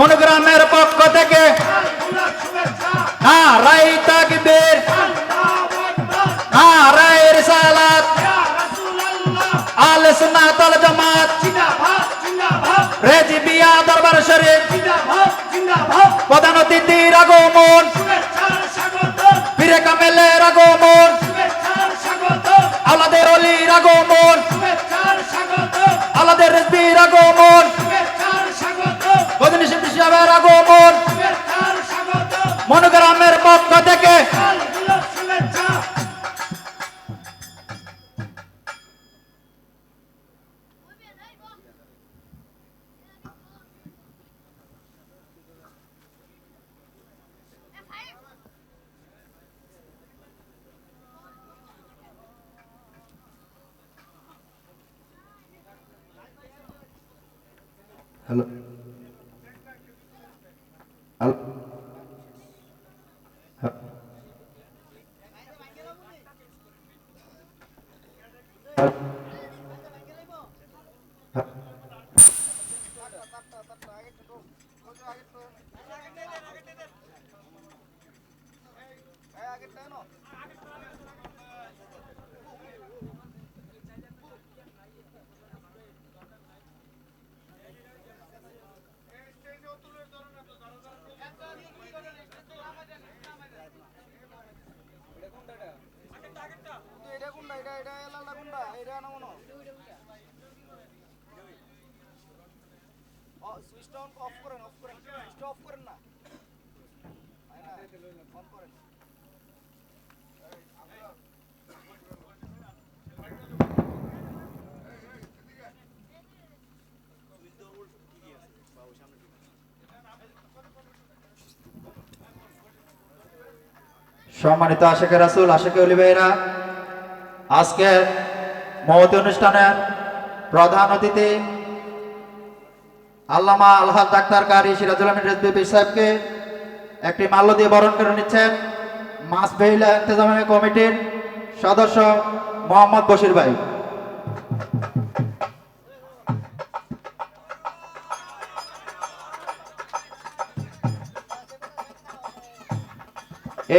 মনোগ্রামের পক্ষ থেকে হ্যাঁ রাই তাকবীর। হ্যাঁ দরবার প্রধান অতিথির আগমন কামেলের আগমন আলাদের অলির আগমন আলাদের রেজবির আগমন গজনী শিল্পী সাহেবের আগমন মনোগ্রামের পক্ষ থেকে হ্যালো Al করেন সম্মানিত আশেখ রাসুল আশেখ অলিবেরা আজকের মহতি অনুষ্ঠানের প্রধান অতিথি আল্লামা আলহাজ ডাক্তার কারি সিরাজুল রেজবি সাহেবকে একটি মাল্য দিয়ে বরণ করে নিচ্ছেন মাস বেহিলা ইন্তজামিয়া কমিটির সদস্য মোহাম্মদ বশির ভাই।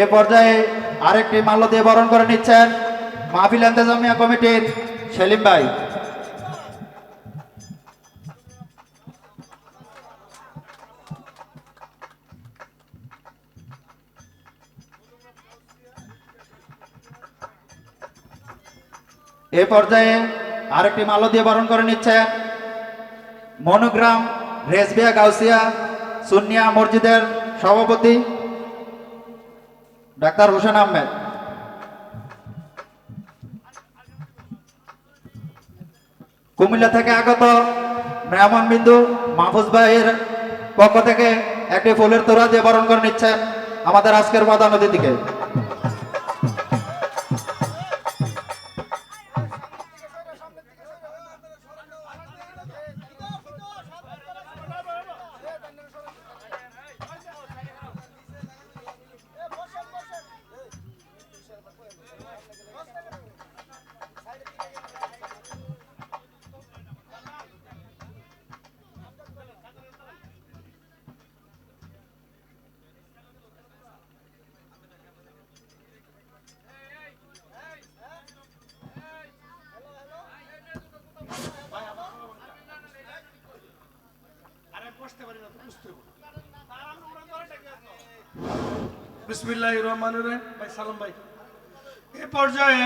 এ পর্যায়ে আরেকটি মাল্য দিয়ে বরণ করে নিচ্ছেন মাহফিল ইন্তজামিয়া কমিটির সেলিম ভাই। এ পর্যায়ে আরেকটি মাল্য দিয়ে বরণ করে নিচ্ছেন মনোগ্রাম রেজবিয়া গাউসিয়া সুন্নিয়া মসজিদের সভাপতি ডাক্তার হোসেন আহমেদ। কুমিল্লা থেকে আগত মেহমান বিন্দু মাহফুজ ভাইয়ের পক্ষ থেকে একটি ফুলের তোরা দিয়ে বরণ করে নিচ্ছেন আমাদের আজকের প্রধান অতিথিকে। বিসমিল্লাহ রহমান ভাই, সালাম ভাই। এ পর্যায়ে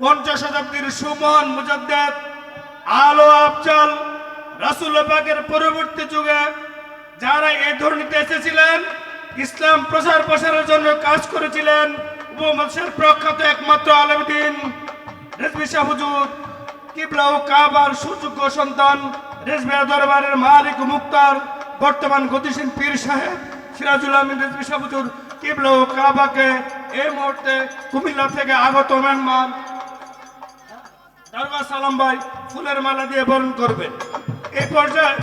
পঞ্চাশ শতাব্দীর সুমহান মুজাদ্দেদ আলো আফজাল রাসুল পাকের পরবর্তী যুগে যারা এই ধরনীতে এসেছিলেন, ইসলাম প্রচার প্রসারের জন্য কাজ করেছিলেন উপমহাদেশের প্রখ্যাত একমাত্র আলমদিন রেজবি শাহ হুজুর, কিবলা ও কাবার সুযোগ্য সন্তান রেজবিয়া দরবারের মালিক মুক্তার বর্তমান গতিশীল পীর সাহেব। সিরাজুল আমিন রেজবি কিবলা কাবাকে এই মুহূর্তে কুমিল্লা থেকে আগত মেহমান। দরবার সালাম ভাই ফুলের মালা দিয়ে বরণ করবেন। এই পর্যায়ে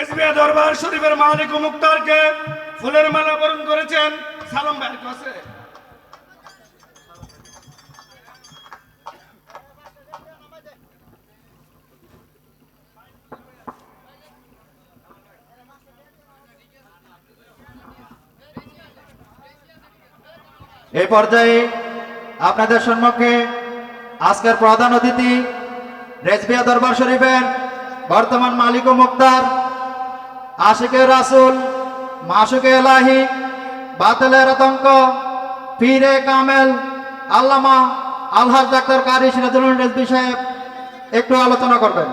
এসবিআ দরবার শরীফের মালিক মুক্তারকে ফুলের মালা বরণ করেছেন। সালাম ভাইয়ের কাছে। এই পর্যায়ে আপনাদের সম্মুখে আজকের প্রধান অতিথি রেজবিয়া দরবার শরীফের বর্তমান মালিক ও মুক্তার আশিকে রাসুল, মাসুকে এলাহি, বাতেলের আতঙ্ক, পীরে কামেল, আল্লামা আলহাজ ডাক্তার কারি সিরাজুল রেজবি সাহেব একটু আলোচনা করবেন।